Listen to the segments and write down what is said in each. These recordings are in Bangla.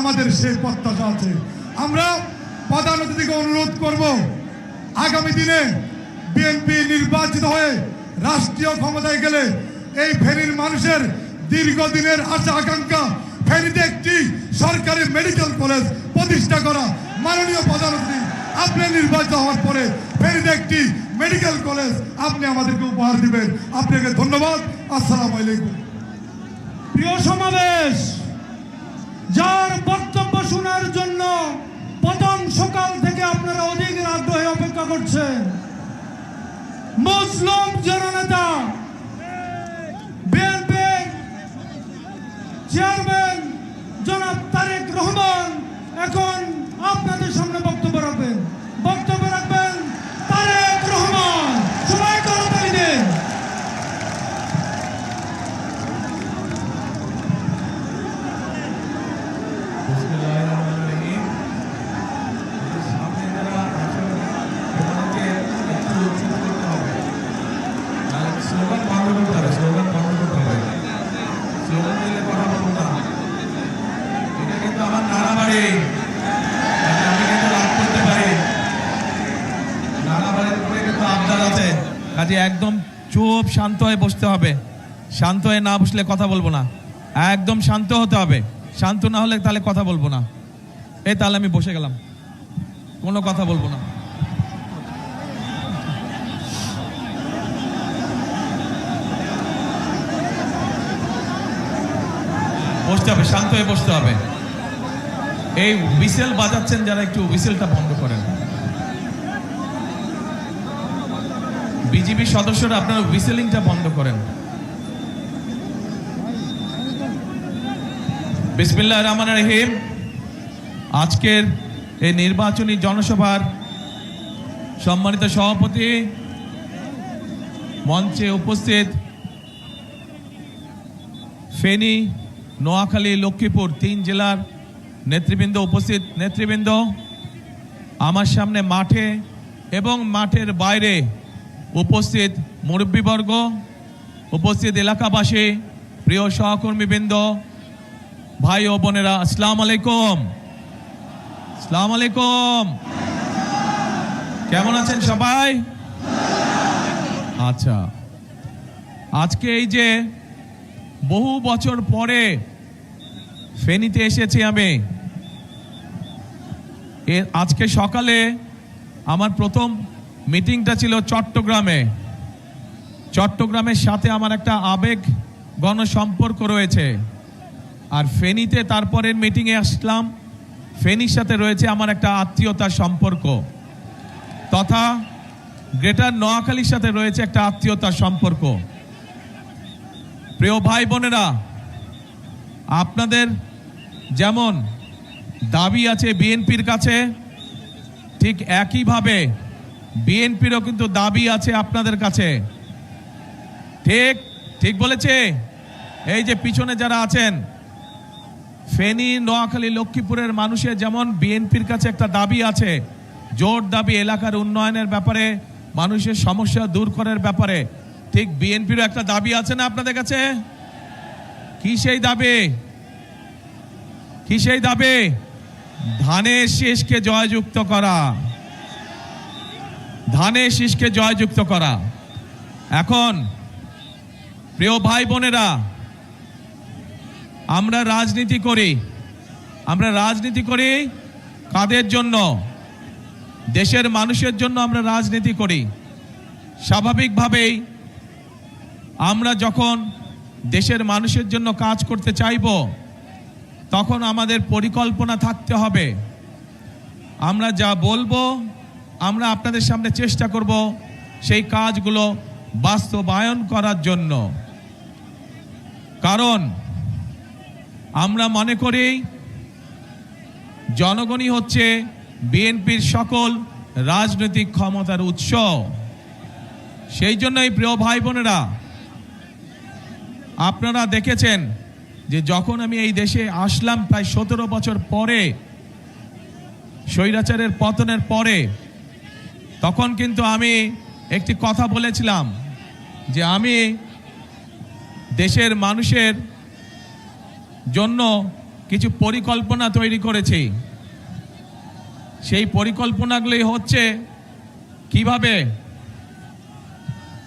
আমাদের সেই প্রত্যাশা আছে আমরা প্রধান অতিথিকে অনুরোধ করব, আগামী দিনে বিএনপি নির্বাচিত হয়ে রাষ্ট্রীয় ক্ষমতায় গেলে এই ফেনীর মানুষের দীর্ঘদিনের আশা আকাঙ্ক্ষা ফেনীতে একটি সরকারি মেডিকেল কলেজ প্রতিষ্ঠা করা মাননীয় প্রধান অতিথি, আপনি নির্বাচিত হওয়ার পরে ফেনীতে একটি মেডিকেল কলেজ আপনি আমাদেরকে উপহার দিবেন। আপনাকে ধন্যবাদ। আসসালামু আলাইকুম। প্রিয় সমাবেশ! যার বক্তব্য শোনার জন্য প্রথম সকাল থেকে আপনারা অধিক আগ্রহে অপেক্ষা করছেন। মুসলিম জননেতা চেয়ারম্যান জনাব তারেক রহমান এখন আপনাদের সামনে বক্তব্য রাখবেন। চুপ শান্ত হয়ে বসতে হবে। শান্ত হয়ে না বসলে কথা বলব না। একদম শান্ত হতে হবে। শান্ত না হলে তাহলে কথা বলব না। এই তাহলে আমি বসে গেলাম। কোনো কথা বলব না। বসতে হবে, শান্ত হয়ে বসতে হবে। এই হুইসেল বাজাচ্ছেন যারা একটু হুইসেলটা বন্ধ করেন। বিজিবি সদস্যরা আপনারা হুইসেলিংটা বন্ধ করেন। বিসমিল্লাহ রহমান রহিম। আজকের এই নির্বাচনী জনসভার সম্মানিত সভাপতি মঞ্চে উপস্থিত ফেনী, নোয়াখালী, লক্ষ্মীপুর তিন জেলার নেতৃবৃন্দ উপস্থিত। নেতৃবৃন্দ, আমার সামনে মাঠে এবং মাঠের বাইরে উপস্থিত মুরব্বীবর্গ, উপস্থিত এলাকাবাসী, প্রিয় সহকর্মীবৃন্দ, ভাই ও বোনেরা, আসসালাম আলাইকুম। আসসালাম আলাইকুম। কেমন আছেন সবাই? আচ্ছা। আজকে এই যে বহু বছর পরে ফেনীতে এসেছি আমি। আজকে সকালে আমার প্রথম মিটিংটা ছিল চট্টগ্রামে। চট্টগ্রামের সাথে আমার একটা আবেগ গণ সম্পর্ক রয়েছে। আর ফেনীতে তারপরের মিটিংয়ে আসলাম। ফেনীর সাথে রয়েছে আমার একটা আত্মীয়তার সম্পর্ক। তথা গ্রেটার নোয়াখালীর সাথে রয়েছে একটা আত্মীয়তার সম্পর্ক। প্রিয় ভাই বোনেরা, আপনাদের যেমন দাবি আছে বিএনপির কাছে, ঠিক একইভাবে বিএনপিরও কিন্তু দাবি আছে আপনাদের কাছে। ঠিক ঠিক বলেছে? এই যে পিছনে যারা আছেন, ফেনী, নোয়াখালী, লক্ষ্মীপুরের মানুষের যেমন বিএনপির কাছে একটা দাবি আছে, জোর দাবি এলাকার উন্নয়নের ব্যাপারে, মানুষের সমস্যা দূর করার ব্যাপারে, ঠিক বিএনপিরও একটা দাবি আছে না আপনাদের কাছে? কি সেই দাবি? কি সেই দাবি? ধানের শেষকে জয়যুক্ত করা। ধানের শীষকে জয়যুক্ত করা। এখন, প্রিয় ভাই বোনেরা, আমরা রাজনীতি করি। আমরা রাজনীতি করি কাদের জন্য? দেশের মানুষের জন্য আমরা রাজনীতি করি। স্বাভাবিকভাবেই আমরা যখন দেশের মানুষের জন্য কাজ করতে চাইব, তখন আমাদের পরিকল্পনা থাকতে হবে। আমরা যা বলব আমরা আপনাদের সামনে চেষ্টা করব সেই কাজগুলো বাস্তবায়ন করার জন্য। কারণ আমরা মনে করি জনগণই হচ্ছে বিএনপির সকল রাজনৈতিক ক্ষমতার উৎস। সেই জন্যই প্রিয় ভাই বোনেরা আপনারা দেখেছেন যে যখন আমি এই দেশে আসলাম প্রায় সতেরো বছর পরে, স্বৈরাচারের পতনের পরে তখন কিন্তু আমি একটি কথা বলেছিলাম যে আমি দেশের মানুষের জন্য কিছু পরিকল্পনা তৈরি করেছি। সেই পরিকল্পনাগুলি হচ্ছে কীভাবে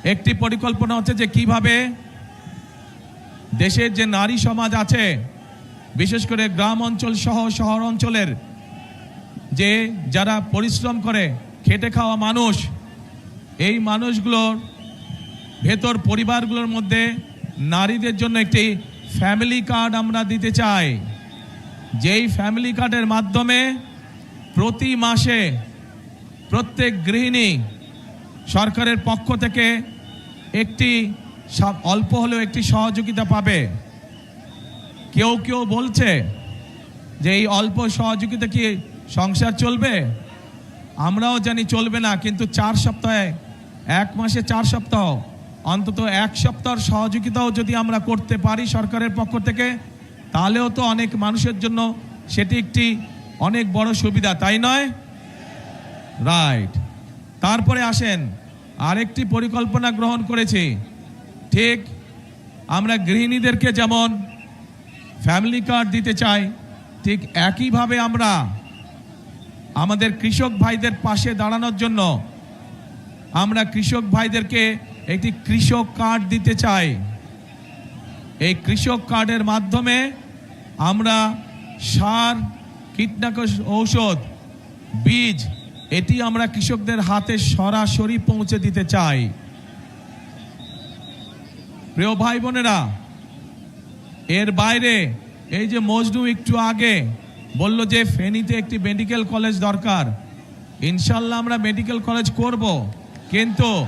একটি পরিকল্পনা হচ্ছে যে কীভাবে দেশের যে নারী সমাজ আছে, বিশেষ করে গ্রাম অঞ্চল সহ শহর অঞ্চলের যে যারা পরিশ্রম করে খেটে খাওয়া মানুষ, এই মানুষগুলোর ভেতর পরিবারগুলোর মধ্যে নারীদের জন্য একটি ফ্যামিলি কার্ড আমরা দিতে চাই। যেই ফ্যামিলি কার্ডের মাধ্যমে প্রতি মাসে প্রত্যেক গৃহিণী সরকারের পক্ষ থেকে একটি অল্প হলেও একটি সহযোগিতা পাবে। কেউ কেউ বলছে যে এই অল্প সহযোগিতা কি সংসার চলবে? আমরাও জানি চলবে না, কিন্তু চার সপ্তাহে, এক মাসে চার সপ্তাহ, অন্তত এক সপ্তাহ সহযোগিতাও যদি আমরা করতে পারি সরকারের পক্ষ থেকে, তাহলেও তো অনেক মানুষের জন্য সেটি একটি অনেক বড় সুবিধা, তাই নয়? রাইট তারপরে আসেন, আরেকটি পরিকল্পনা গ্রহণ করেছি। ঠিক, আমরা গৃহিণীদেরকে যেমন ফ্যামিলি কার্ড দিতে চাই, ঠিক একইভাবে আমরা আমাদের কৃষক ভাইদের পাশে দাঁড়ানোর জন্য আমরা কৃষক ভাইদেরকে একটি কৃষক কার্ড দিতে চাই। এই কৃষক কার্ডের মাধ্যমে আমরা সার, কীটনাশক ঔষধ, বীজ, এটি আমরা কৃষকদের হাতে সরাসরি পৌঁছে দিতে চাই। প্রিয় ভাই বোনেরা, এর বাইরে, এই যে মজনু একটু আগে বলল যে, ফেনীতে একটি মেডিকেল কলেজ দরকার। ইনশাল্লাহ আমরা মেডিকেল কলেজ করব। কিন্তু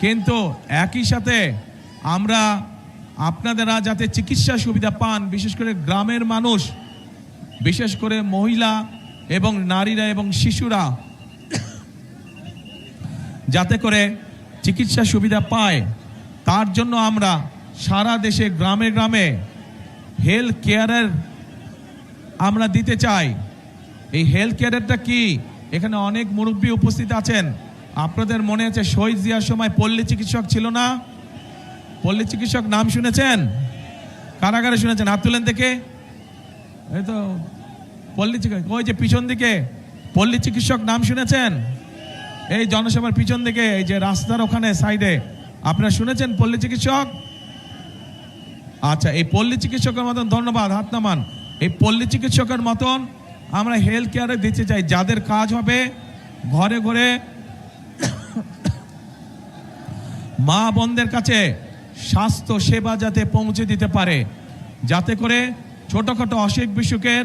কিন্তু একই সাথে আমরা আপনাদেরা যাতে চিকিৎসা সুবিধা পান, বিশেষ করে গ্রামের মানুষ, বিশেষ করে মহিলা এবং নারীরা এবং শিশুরা, যাতে করে চিকিৎসা সুবিধা পায়, তার জন্য আমরা সারা দেশে, গ্রামে গ্রামে হেলথ কেয়ারের আমরা দিতে চাই। এই হেলথ কেয়ারেরটা কি? এখানে অনেক মুরব্বী উপস্থিত আছেন। আপনাদের মনে আছে শহীদ জিয়ার সময় পল্লী চিকিৎসক ছিল না? পল্লী চিকিৎসক নাম শুনেছেন? কারাগারে শুনেছেন? হাত তুলেন থেকে এই তো পল্লী চিকিৎসক, ওই যে পিছন দিকে। পল্লী চিকিৎসক নাম শুনেছেন? এই জনসভার পিছন দিকে, এই যে রাস্তার ওখানে সাইডে আপনারা শুনেছেন পল্লী চিকিৎসক? আচ্ছা এই পল্লী চিকিৎসকের মতন ধন্যবাদ, হাত নামান। এই পল্লী চিকিৎসকের মতন আমরা হেলথ কেয়ারে দিতে চাই। যাদের কাজ হবে, ঘরে ঘরে মা বোনদের কাছে স্বাস্থ্য সেবা যাতে পৌঁছে দিতে পারে। যাতে করে ছোটোখাটো অসুখ বিসুখের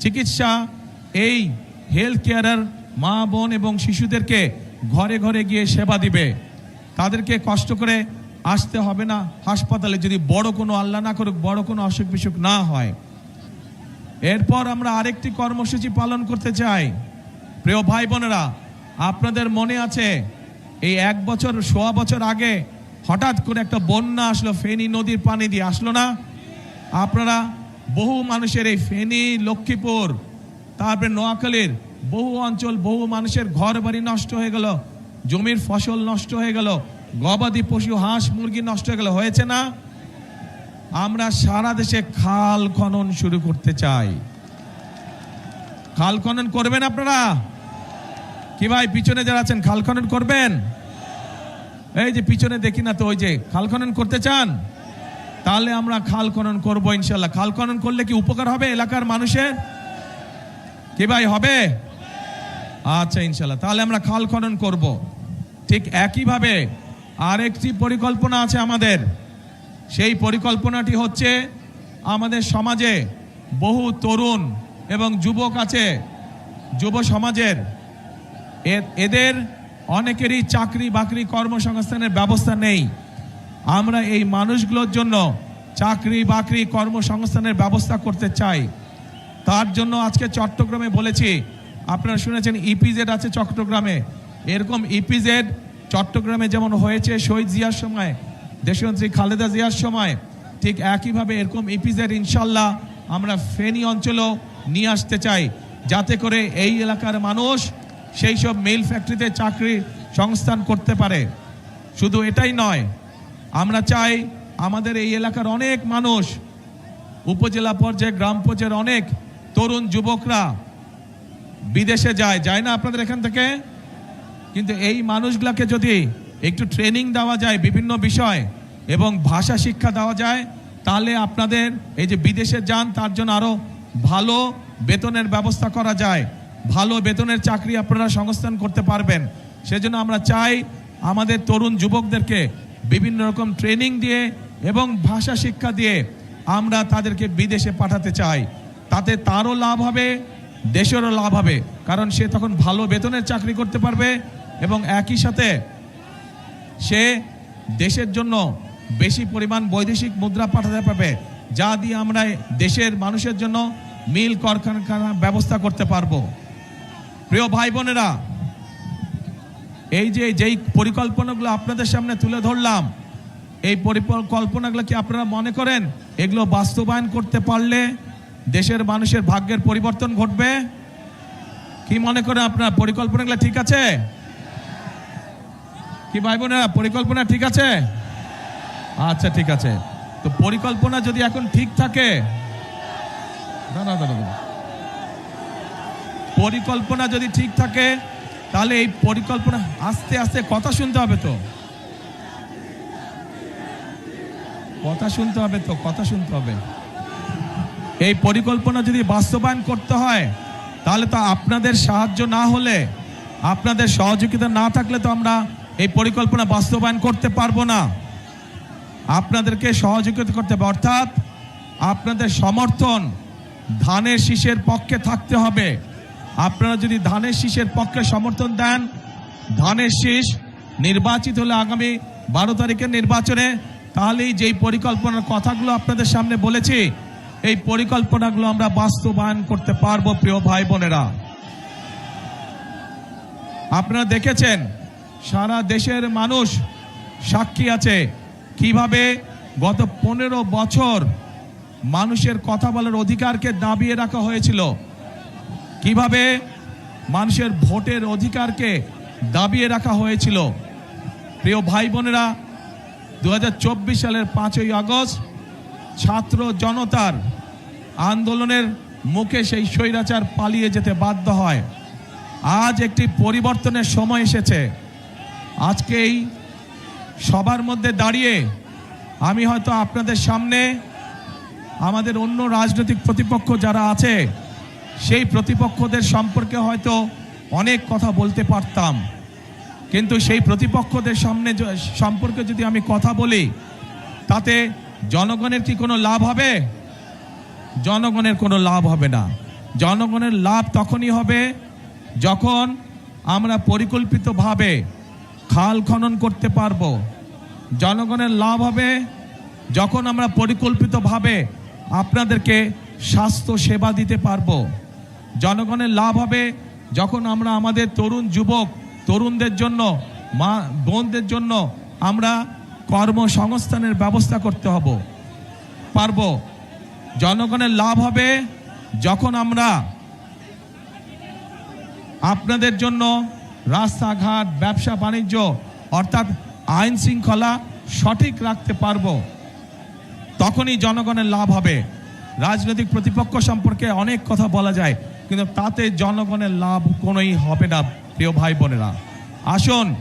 চিকিৎসা এই হেলথ কেয়ারের মা বোন এবং শিশুদেরকে ঘরে ঘরে গিয়ে সেবা দিবে। তাদেরকে কষ্ট করে আসতে হবে না। হাসপাতালে যদি বড় কোনো আল্লাহ না করুক, বড় কোনো অসুখ বিসুখ না হয়। এরপর আমরা আরেকটি কর্মসূচি পালন করতে চাই। প্রিয় ভাই বোনেরা, আপনাদের মনে আছে, এই এক বছর, সোয়া বছর আগে হঠাৎ করে একটা বন্যা আসলো, ফেনী নদীর পানি দিয়ে আসলো না? আপনারা, বহু মানুষের এই ফেনী, লক্ষ্মীপুর, তারপরে নোয়াখালীর বহু অঞ্চল, বহু মানুষের ঘর বাড়ি নষ্ট হয়ে গেল, জমির ফসল নষ্ট হয়ে গেল গবাদি পশু, হাঁস, মুরগি নষ্ট হয়ে গেলে হয়েছে না? আমরা সারা দেশে খাল খনন শুরু করতে চাই। খাল খনন করবেন আপনারা? কি ভাই, পিছনে যারা আছেন, খাল খনন করবেন? এই যে পিছনে দেখি না তো, ওই যে খাল খনন করতে চান? তাহলে আমরা খাল খনন করব ইনশাল্লাহ খাল খনন করলে কি উপকার হবে এলাকার মানুষের? কি ভাই, হবে? আচ্ছা ইনশাল্লাহ তাহলে আমরা খাল খনন করব। ঠিক একইভাবে আরেকটি পরিকল্পনা আছে আমাদের। সেই পরিকল্পনাটি হচ্ছে, আমাদের সমাজে বহু তরুণ এবং যুবক আছে, যুব সমাজের। এদের অনেকেরই চাকরি বাকরি কর্মসংস্থানের ব্যবস্থা নেই। আমরা এই মানুষগুলোর জন্য চাকরি বাকরি কর্মসংস্থানের ব্যবস্থা করতে চাই। তার জন্য আজকে চট্টগ্রামে বলেছি, আপনারা শুনেছেন ইপিজেড আছে চট্টগ্রামে। এরকম ইপিজেড চট্টগ্রামে যেমন হয়েছে শহীদ জিয়ার সময় দেশনেত্রী খালেদা জিয়ার সময়, ঠিক একইভাবে এরকম ইপিজেড ইনশাল্লাহ আমরা ফেনী অঞ্চলেও নিয়ে আসতে চাই। যাতে করে এই এলাকার মানুষ সেই সব মেল ফ্যাক্টরিতে চাকরি সংস্থান করতে পারে। শুধু এটাই নয়, আমরা চাই আমাদের এই এলাকার অনেক মানুষ, উপজেলা পর্যায়ে, গ্রাম পর্যায়ের অনেক তরুণ যুবকরা বিদেশে যায়। যায় না আপনাদের এখান থেকে? কিন্তু এই মানুষগুলোকে যদি একটু ট্রেনিং দেওয়া যায় বিভিন্ন বিষয় এবং ভাষা শিক্ষা দেওয়া যায়, তাহলে আপনাদের এই যে বিদেশে যান, তার জন্য আরও ভালো বেতনের ব্যবস্থা করা যায়। ভালো বেতনের চাকরি আপনারা সংস্থান করতে পারবেন। সেজন্য আমরা চাই আমাদের তরুণ যুবকদেরকে বিভিন্ন রকম ট্রেনিং দিয়ে এবং ভাষা শিক্ষা দিয়ে আমরা তাদেরকে বিদেশে পাঠাতে চাই। তাতে তারও লাভ হবে, দেশেরও লাভ হবে। কারণ সে তখন ভালো বেতনের চাকরি করতে পারবে এবং একই সাথে সে দেশের জন্য বেশি পরিমাণ বৈদেশিক মুদ্রা পাঠাতে পারবে, যা দিয়ে আমরা দেশের মানুষের জন্য মিল কারখানা ব্যবস্থা করতে পারব। প্রিয় ভাই বোনেরা, এই যে যেই পরিকল্পনাগুলো আপনাদের সামনে তুলে ধরলাম, এই পরিকল্পনাগুলো কি আপনারা মনে করেন? এগুলো বাস্তবায়ন করতে পারলে দেশের মানুষের ভাগ্যের পরিবর্তন ঘটবে? কি মনে করেন আপনার? পরিকল্পনাগুলো ঠিক আছে? কি ভাই বোনেরা, পরিকল্পনা ঠিক আছে? আচ্ছা ঠিক আছে। তো পরিকল্পনা যদি এখন ঠিক থাকে দাঁড়া দাঁড়া। পরিকল্পনা যদি ঠিক থাকে, তাহলে এই পরিকল্পনা আস্তে আস্তে কথা শুনতে হবে তো। কথা শুনতে হবে তো, কথা শুনতে হবে। এই পরিকল্পনা যদি বাস্তবায়ন করতে হয়, তাহলে তো আপনাদের সাহায্য না হলে, আপনাদের সহযোগিতা না থাকলে তো আমরা এই পরিকল্পনা বাস্তবায়ন করতে পারব না। আপনাদেরকে সহযোগিতা করতে হবে। অর্থাৎ আপনাদের সমর্থন ধানের শীষের পক্ষে থাকতে হবে। আপনারা যদি ধানের শীষের পক্ষে সমর্থন দেন, ধানের শীষ নির্বাচিত হলে আগামী বারো তারিখের নির্বাচনে, তাহলেই যেই পরিকল্পনার কথাগুলো আপনাদের সামনে বলেছি, এই পরিকল্পনাগুলো আমরা বাস্তবায়ন করতে পারব, প্রিয় ভাই বোনেরা। আপনারা দেখেছেন সারা দেশের মানুষ সাক্ষী আছে। কীভাবে গত পনেরো বছর মানুষের কথা বলার অধিকারকে দাবিয়ে রাখা হয়েছিল, কীভাবে মানুষের ভোটের অধিকারকে দাবিয়ে রাখা হয়েছিল। প্রিয় ভাই বোনেরা দু হাজার চব্বিশ সালের পাঁচই আগস্ট ছাত্র জনতার আন্দোলনের মুখে সেই স্বৈরাচার পালিয়ে যেতে বাধ্য হয়। আজ একটি পরিবর্তনের সময় এসেছে। আজকেই সবার মধ্যে দাঁড়িয়ে আমি হয়তো আপনাদের সামনে আমাদের অন্য রাজনৈতিক প্রতিপক্ষ যারা আছে, সেই প্রতিপক্ষদের সম্পর্কে হয়তো অনেক কথা বলতে পারতাম। কিন্তু সেই প্রতিপক্ষদের সামনে সম্পর্কে যদি আমি কথা বলি, তাতে জনগণের কি কোনো লাভ হবে? জনগণের কোনো লাভ হবে না। জনগণের লাভ তখনই হবে যখন আমরা পরিকল্পিতভাবে খাল খনন করতে পারব। জনগণের লাভ হবে। যখন আমরা পরিকল্পিতভাবে আপনাদেরকে স্বাস্থ্য সেবা দিতে পারব, জনগণের লাভ হবে। যখন আমরা আমাদের তরুণ যুবক, তরুণদের জন্য, মা, বোনদের জন্য আমরা কর্মসংস্থানের ব্যবস্থা করতে হব, পারব। জনগণের লাভ হবে যখন আমরা আপনাদের জন্য রাস্তাঘাট, ব্যবসা, বাণিজ্য, অর্থাৎ আইন শৃঙ্খলা সঠিক রাখতে পারব, তখনই জনগণের লাভ হবে। রাজনৈতিক প্রতিপক্ষ সম্পর্কে অনেক কথা বলা যায়, কিন্তু তাতে জনগণের লাভ কোনোই হবে না, প্রিয় ভাই বোনেরা। আসুন,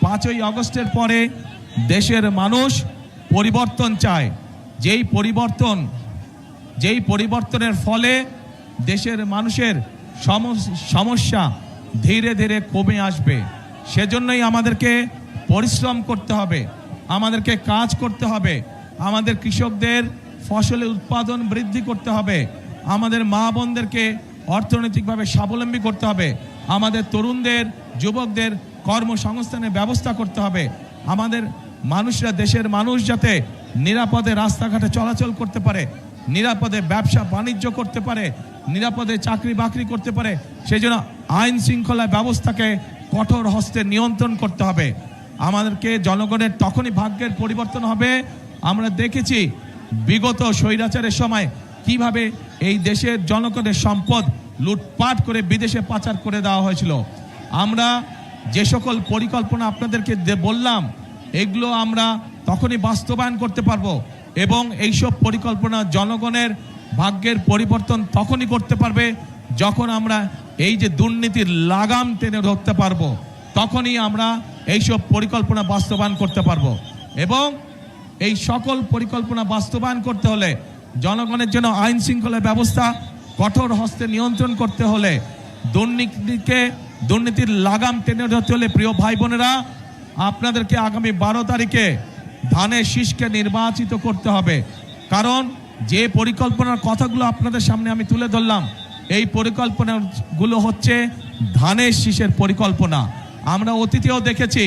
পাঁচই আগস্টের পরে দেশের মানুষ পরিবর্তন চায়। যেই পরিবর্তন, যেই পরিবর্তনের ফলে দেশের মানুষের সমস- সমস্যা ধীরে ধীরে কমে আসবে। সেজন্যই আমাদেরকে পরিশ্রম করতে হবে, আমাদেরকে কাজ করতে হবে, আমাদের কৃষকদের ফসলের উৎপাদন বৃদ্ধি করতে হবে, আমাদের মা বোনদেরকে অর্থনৈতিকভাবে স্বাবলম্বী করতে হবে, আমাদের তরুণদের, যুবকদের কর্মসংস্থানের ব্যবস্থা করতে হবে, আমাদের মানুষরা দেশের মানুষ যাতে নিরাপদে রাস্তাঘাটে চলাচল করতে পারে, নিরাপদে ব্যবসা বাণিজ্য করতে পারে, নিরাপদে চাকরি বাকরি করতে পারে সেই জন্য আইন শৃঙ্খলা ব্যবস্থাকে কঠোর হস্তে নিয়ন্ত্রণ করতে হবে। আমাদেরকে জনগণের তখনই ভাগ্যের পরিবর্তন হবে। আমরা দেখেছি বিগত স্বৈরাচারের সময় কীভাবে এই দেশের জনগণের সম্পদ লুটপাট করে বিদেশে পাচার করে দেওয়া হয়েছিল। আমরা যে সকল পরিকল্পনা আপনাদেরকে বললাম, এগুলো আমরা তখনই বাস্তবায়ন করতে পারব এবং এইসব পরিকল্পনা জনগণের ভাগ্যের পরিবর্তন তখনই করতে পারবে যখন আমরা এই যে দুর্নীতির লাগাম টেনে ধরতে পারব, তখনই আমরা এইসব পরিকল্পনা বাস্তবায়ন করতে পারব। এবং এই সকল পরিকল্পনা বাস্তবায়ন করতে হলে জনগণের জন্য আইন শৃঙ্খলা ব্যবস্থা, কঠোর হস্তে নিয়ন্ত্রণ করতে হলে দুর্নীতিকে, দুর্নীতির লাগাম টেনে ধরতে হলে প্রিয় ভাই বোনেরা, আপনাদেরকে আগামী বারো তারিখে ধানের শীষকে নির্বাচিত করতে হবে। কারণ যে পরিকল্পনার কথাগুলো আপনাদের সামনে আমি তুলে ধরলাম এই পরিকল্পনাগুলো হচ্ছে ধানের শীষের পরিকল্পনা। আমরা অতীতেও দেখেছি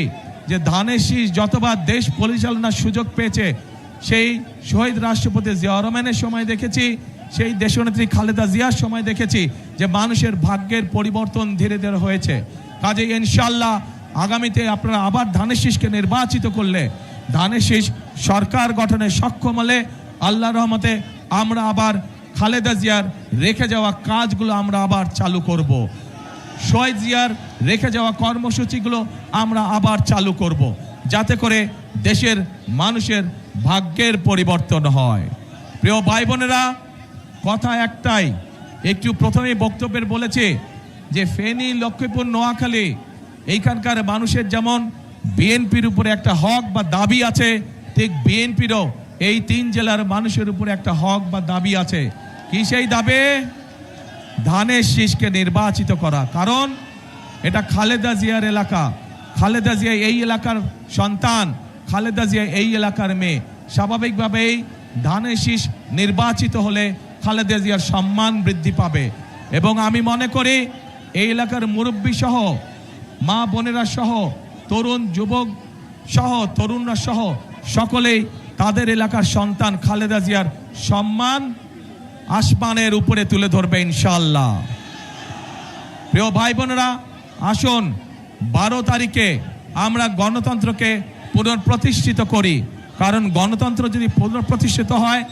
যে ধানের শীষ যতবার দেশ পরিচালনার সুযোগ পেয়েছে, সেই শহীদ রাষ্ট্রপতি জিয়া রহমানের সময় দেখেছি, সেই দেশনেত্রী খালেদা জিয়ার সময় দেখেছি যে মানুষের ভাগ্যের পরিবর্তন ধীরে ধীরে হয়েছে। কাজে ইনশাল্লাহ আগামীতে আপনারা আবার ধানের শীষকে নির্বাচিত করলে, ধানের শীষ সরকার গঠনে সক্ষম হলে আল্লাহ রহমতে আমরা আবার খালেদা জিয়ার রেখে যাওয়া কাজগুলো আমরা আবার চালু করব। শহীদ জিয়ার রেখে যাওয়া কর্মসূচিগুলো আমরা আবার চালু করব। যাতে করে দেশের মানুষের ভাগ্যের পরিবর্তন হয় প্রিয় ভাই বোনেরা কথা একটাই, একটু প্রথমেই বক্তব্যের বলেছে যে, ফেনী, লক্ষ্মীপুর, নোয়াখালী, এইখানকার মানুষের যেমন বিএনপির উপরে একটা হক বা দাবি আছে, ঠিক বিএনপিরও এই তিন জেলার মানুষের উপরে একটা হক বা দাবি আছে কি সেই দাবি? ধানের শীষকে নির্বাচিত করা। কারণ এটা খালেদা জিয়ার এলাকা। খালেদা জিয়া এই এলাকার সন্তান, খালেদা জিয়া এই এলাকার মেয়ে। স্বাভাবিকভাবেই ধানের শীষ নির্বাচিত হলে খালেদা জিয়ার সম্মান বৃদ্ধি পাবে। এবং আমি মনে করি, এই এলাকার মুরব্বী সহ, মা বোনেরা সহ, তরুণ যুবক সহ, তরুণরা সহ, সকলেই তাদের এলাকার সন্তান খালেদা জিয়ার সম্মান আসমানের উপরে তুলে ধরবে ইনশাল্লাহ প্রিয় ভাই বোনেরা আসুন, বারো তারিখে আমরা গণতন্ত্রকে পুনঃপ্রতিষ্ঠিত করি। কারণ গণতন্ত্র যদি পুনঃপ্রতিষ্ঠিত হয়,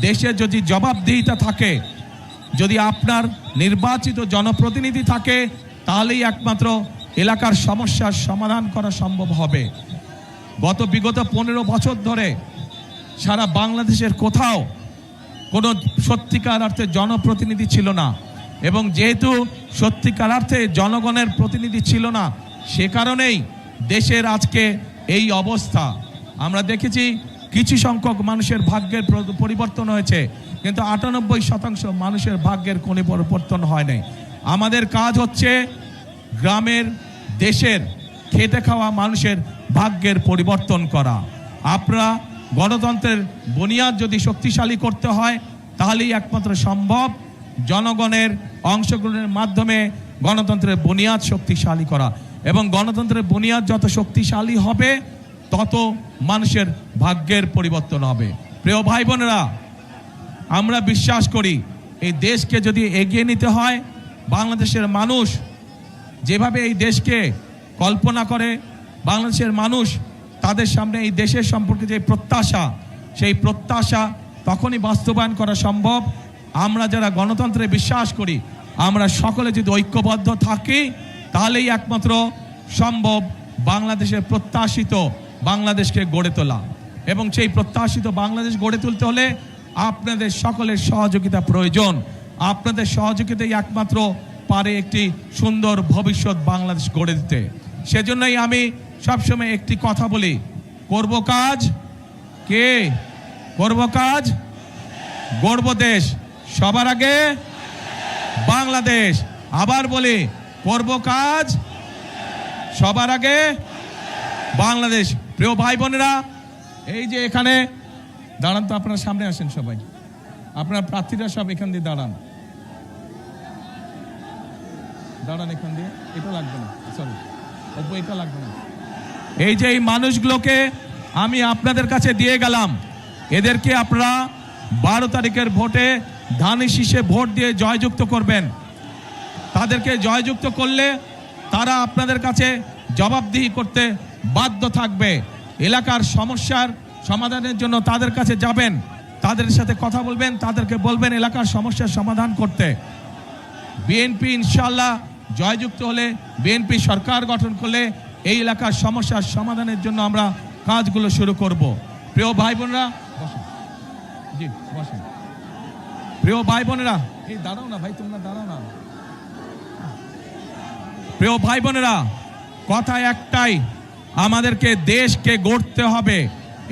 দেশে যদি জবাবদিহিতা থাকে, যদি আপনার নির্বাচিত জনপ্রতিনিধি থাকে, তাহলেই একমাত্র এলাকার সমস্যার সমাধান করা সম্ভব হবে। গত বিগত পনেরো বছর ধরে সারা বাংলাদেশের কোথাও কোনো সত্যিকার অর্থে জনপ্রতিনিধি ছিল না। এবং যেহেতু সত্যিকার অর্থে জনগণের প্রতিনিধি ছিল না, সে কারণেই দেশের আজকে এই অবস্থা। আমরা দেখেছি কিছু সংখ্যক মানুষের ভাগ্যের পরিবর্তন হয়েছে, কিন্তু আটানব্বই শতাংশ মানুষের ভাগ্যের কোনো পরিবর্তন হয় নাই। আমাদের কাজ হচ্ছে গ্রামের, দেশের খেতে খাওয়া মানুষের ভাগ্যের পরিবর্তন করা। আপনারা গণতন্ত্রের বুনিয়াদ যদি শক্তিশালী করতে হয়, তাহলেই একমাত্র সম্ভব জনগণের অংশগ্রহণের মাধ্যমে গণতন্ত্রের বুনিয়াদ শক্তিশালী করা। এবং গণতন্ত্রের বুনিয়াদ যত শক্তিশালী হবে, তত মানুষের ভাগ্যের পরিবর্তন হবে। প্রিয় ভাই বোনেরা আমরা বিশ্বাস করি, এই দেশকে যদি এগিয়ে নিতে হয়, বাংলাদেশের মানুষ যেভাবে এই দেশকে কল্পনা করে, বাংলাদেশের মানুষ তাদের সামনে এই দেশের সম্পর্কে যে প্রত্যাশা, সেই প্রত্যাশা তখনই বাস্তবায়ন করা সম্ভব। আমরা যারা গণতন্ত্রে বিশ্বাস করি, আমরা সকলে যদি ঐক্যবদ্ধ থাকি, তাহলেই একমাত্র সম্ভব বাংলাদেশের প্রত্যাশিত বাংলাদেশকে গড়ে তোলা। এবং সেই প্রত্যাশিত বাংলাদেশ গড়ে তুলতে হলে আপনাদের সকলের সহযোগিতা প্রয়োজন। আপনাদের সহযোগিতাই একমাত্র পারে একটি সুন্দর ভবিষ্যৎ বাংলাদেশ গড়ে দিতে। সেজন্যই আমি সবসময় একটি কথা বলি। করব কাজ কে? করব কাজ? গড়ব দেশ। সবার আগে বাংলাদেশ। আবার বলি, করব কাজ সবার আগে বাংলাদেশ। প্রিয় ভাই বোনেরা, এই যে এখানে দাঁড়ান তো, আপনারা সামনে আসেন সবাই। আপনার প্রার্থীরা সব এখান দিয়ে দাঁড়ান। দাঁড়ান এখান দিয়ে। এটা লাগবে না সরি অপু এটা লাগবে না। এই যে এই মানুষগুলোকে আমি আপনাদের কাছে দিয়ে গেলাম, এদেরকে আপনারা বারো তারিখের ভোটে ধানি শীষে ভোট দিয়ে জয়যুক্ত করবেন। তাদেরকে জয়যুক্ত করলে তারা আপনাদের কাছে জবাবদিহি করতে বাধ্য থাকবে। এলাকার সমস্যার সমাধানের জন্য তাদের কাছে যাবেন, তাদের সাথে কথা বলবেন, তাদেরকে বলবেন এলাকার সমস্যার সমাধান করতে। বিএনপি ইনশাল্লাহ জয়যুক্ত হলে বিএনপি সরকার গঠন করলে এই এলাকার সমস্যার সমাধানের জন্য আমরা কাজগুলো শুরু করব। প্রিয় ভাই বোনরা জি, বসেন। প্রিয় ভাই বোনেরা, এই দাঁড়াও না ভাই, তোমরা দাঁড়াও না। প্রিয় ভাই বোনেরা, কথা একটাই, আমাদেরকে দেশকে গড়তে হবে।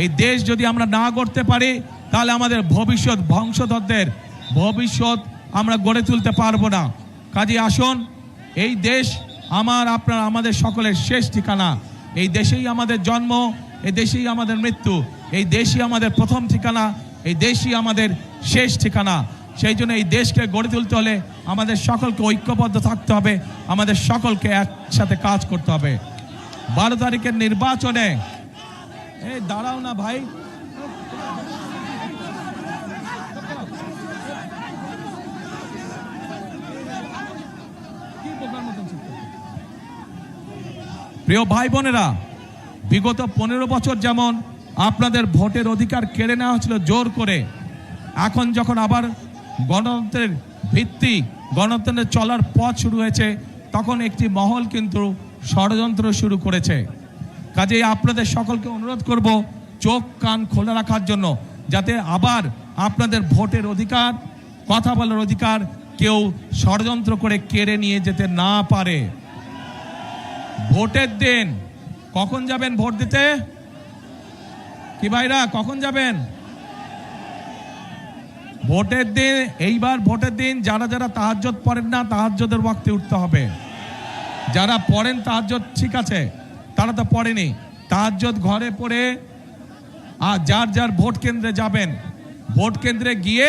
এই দেশ যদি আমরা না গড়তে পারি, তাহলে আমাদের ভবিষ্যৎ বংশধরদের, ভবিষ্যৎ আমরা গড়ে তুলতে পারব না। কাজে আসুন, এই দেশ আমার, আপনার, আমাদের সকলের শেষ ঠিকানা। এই দেশেই আমাদের জন্ম, এই দেশেই আমাদের মৃত্যু, এই দেশই আমাদের প্রথম ঠিকানা, এই দেশই আমাদের শেষ ঠিকানা। সেই জন্য এই দেশকে গড়ে তুলতে হলে আমাদের সকলকে ঐক্যবদ্ধ থাকতে হবে, আমাদের সকলকে একসাথে কাজ করতে হবে। বারো তারিখের নির্বাচনে, এই দাঁড়াও না ভাই। কি মতন? প্রিয় ভাই বোনেরা, বিগত পনেরো বছর যেমন আপনাদের ভোটের অধিকার কেড়ে নেওয়া হয়েছিল জোর করে, এখন যখন আবার গণতন্ত্রের ভিত্তি, গণতন্ত্রের চলার পথ শুরু হয়েছে, তখন একটি মহল কিন্তু ষড়যন্ত্র শুরু করেছে। কাজেই আপনাদের সকলকে অনুরোধ করব চোখ কান খোলা রাখার জন্য, যাতে আবার আপনাদের ভোটের অধিকার, কথা বলার অধিকার কেউ ষড়যন্ত্র করে কেড়ে নিয়ে যেতে না পারে। ভোটের দিন। কখন যাবেন ভোট দিতে? কি ভাইরা, কখন যাবেন? ভোটের দিন, এইবার ভোটের দিন যারা যারা তাহাজ্জত পড়েন না, তাহাজ্জদের ওয়াক্তে উঠতে হবে। যারা পড়েন তাহাজ্জত ঠিক আছে, তারা তো পড়েনি। তাহাজ্জত ঘরে পড়ে, আর যার যার ভোট কেন্দ্রে যাবেন, ভোট কেন্দ্রে গিয়ে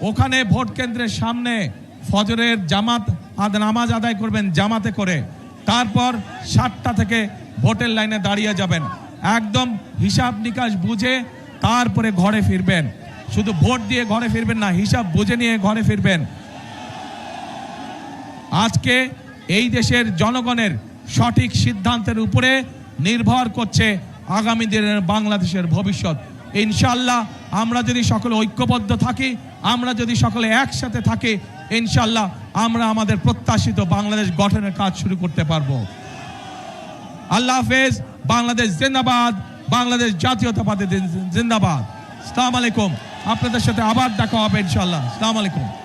ওখানে ভোট কেন্দ্রের সামনে ফজরের জামাত আদ, নামাজ আদায় করবেন জামাতে করে। তারপর সাতটা থেকে ভোটের লাইনে দাঁড়িয়ে যাবেন। একদম হিসাব নিকাশ বুঝে তারপরে ঘরে ফিরবেন। শুধু ভোট দিয়ে ঘরে ফিরবেন না, হিসাব বুঝে নিয়ে ঘরে ফিরবেন। আজকে এই দেশের জনগণের সঠিক সিদ্ধান্তের উপরে নির্ভর করছে আগামী দিনের বাংলাদেশের ভবিষ্যৎ। ইনশাল্লাহ আমরা যদি সকলে ঐক্যবদ্ধ থাকি, আমরা যদি সকলে একসাথে থাকি ইনশাল্লাহ আমরা আমাদের প্রত্যাশিত বাংলাদেশ গঠনের কাজ শুরু করতে পারব। আল্লাহ হাফেজ, বাংলাদেশ জিন্দাবাদ, বাংলাদেশ জাতীয়তাবাদী জিন্দাবাদ। সালাম আলাইকুম। আপনাদের সাথে আবার দেখা হবে ইনশাল্লাহ সালাম আলাইকুম।